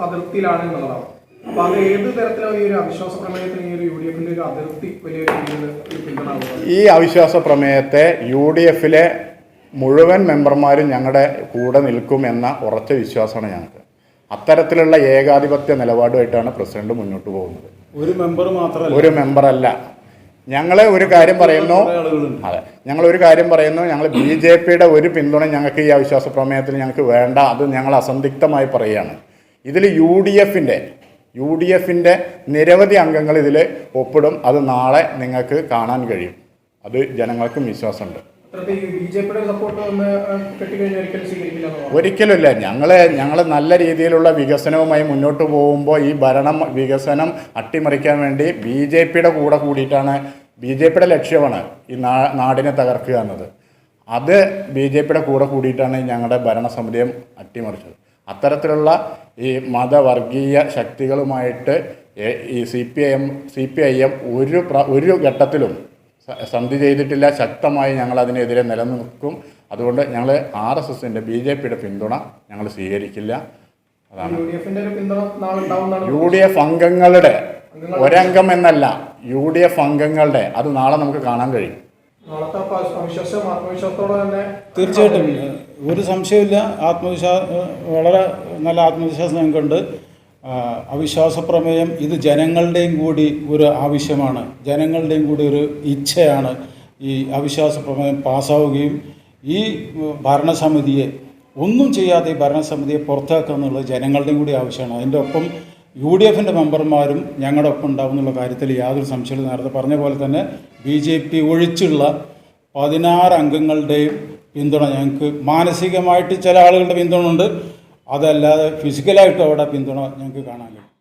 അതിർത്തിയിലാണ് എന്നുള്ളതാണ്. അപ്പൊ അത് ഏത് തരത്തിലാണ് ഈ ഒരു അവിശ്വാസ പ്രമേയത്തിന് ഈ ഒരു യു ഡി എഫിന്റെ ഒരു അതിർത്തി വലിയ രീതിയിൽ ഒരു പിന്തുണ ഈ അവിശ്വാസ പ്രമേയത്തെ യു ഡി എഫിലെ മുഴുവൻ മെമ്പർമാരും ഞങ്ങളുടെ കൂടെ നിൽക്കും എന്ന ഉറച്ച വിശ്വാസമാണ് ഞങ്ങൾക്ക്. അത്തരത്തിലുള്ള ഏകാധിപത്യ നിലപാടുമായിട്ടാണ് പ്രസിഡന്റ് മുന്നോട്ട് പോകുന്നത്. ഒരു മെമ്പർ മാത്രമല്ല. ഒരു മെമ്പറല്ല. ഞങ്ങൾ ഒരു കാര്യം പറയുന്നു. അതെ. ഞങ്ങൾ ഒരു കാര്യം പറയുന്നു. ഞങ്ങൾ ബി ജെ പിയുടെ ഒരു പിന്തുണ ഞങ്ങൾക്ക് ഈ അവിശ്വാസ പ്രമേയത്തിൽ ഞങ്ങൾക്ക് വേണ്ട. അത് ഞങ്ങൾ അസന്ധിഗ്ധമായി പറയുകയാണ്. ഇതിൽ യു ഡി എഫിന്റെ യു ഡി എഫിന്റെ നിരവധി അംഗങ്ങൾ ഇതിൽ ഒപ്പിടും. അത് നാളെ നിങ്ങൾക്ക് കാണാൻ കഴിയും. അത് ജനങ്ങൾക്കും വിശ്വാസമുണ്ട്. ഒരിക്കലുമില്ല. ഞങ്ങൾ ഞങ്ങൾ നല്ല രീതിയിലുള്ള വികസനവുമായി മുന്നോട്ട് പോകുമ്പോൾ ഈ ഭരണം വികസനം അട്ടിമറിക്കാൻ വേണ്ടി ബി ജെ പിയുടെ കൂടെ കൂടിയിട്ടാണ് ബി ജെ പിയുടെ ലക്ഷ്യമാണ് ഈ നാ നാടിനെ തകർക്കുക എന്നത്. അത് ബി ജെ പിയുടെ കൂടെ കൂടിയിട്ടാണ് ഞങ്ങളുടെ ഭരണസമിതിയും അട്ടിമറിച്ചത്. അത്തരത്തിലുള്ള ഈ മതവർഗീയ ശക്തികളുമായിട്ട് ഈ C P I M C P I M ഒരു പ്ര ഒരു ഘട്ടത്തിലും സന്ധി ചെയ്തിട്ടില്ല. ശക്തമായി ഞങ്ങൾ അതിനെതിരെ നിലനിൽക്കും. അതുകൊണ്ട് ഞങ്ങൾ ആർ എസ് എസിന്റെ ബി ജെ പിയുടെ പിന്തുണ ഞങ്ങൾ സ്വീകരിക്കില്ല. അതാണ്. യു ഡി എഫ് അംഗങ്ങളുടെ ഒരംഗം എന്നല്ല യു ഡി എഫ് അംഗങ്ങളുടെ അത് നാളെ നമുക്ക് കാണാൻ കഴിയും. തീർച്ചയായിട്ടും. ഒരു സംശയമില്ല ആത്മവിശ്വാസ വളരെ നല്ല ആത്മവിശ്വാസം ഞങ്ങൾക്കുണ്ട്. അവിശ്വാസ പ്രമേയം ഇത് ജനങ്ങളുടെയും കൂടി ഒരു ആവശ്യമാണ്. ജനങ്ങളുടെയും കൂടി ഒരു ഇച്ഛയാണ് ഈ അവിശ്വാസ പ്രമേയം പാസ്സാവുകയും ഈ ഭരണസമിതിയെ ഒന്നും ചെയ്യാതെ ഈ ഭരണസമിതിയെ പുറത്താക്കുക എന്നുള്ളത് ജനങ്ങളുടെയും കൂടി ആവശ്യമാണ്. അതിന്റെ ഒപ്പം യു ഡി എഫിന്റെ മെമ്പർമാരും ഞങ്ങളുടെ ഒപ്പം ഉണ്ടാവും എന്നുള്ള കാര്യത്തിൽ യാതൊരു സംശയവും നേരത്തെ പറഞ്ഞ പോലെ തന്നെ ബി ജെ പി ഒഴിച്ചുള്ള പതിനാറ് അംഗങ്ങളുടെയും പിന്തുണ ഞങ്ങൾക്ക് മാനസികമായിട്ട് ചില ആളുകളുടെ പിന്തുണ ഉണ്ട് അതല്ലാതെ ഫിസിക്കലായിട്ടും അവിടെ പിന്തുണ ഞങ്ങൾക്ക് കാണാൻ കഴിയും.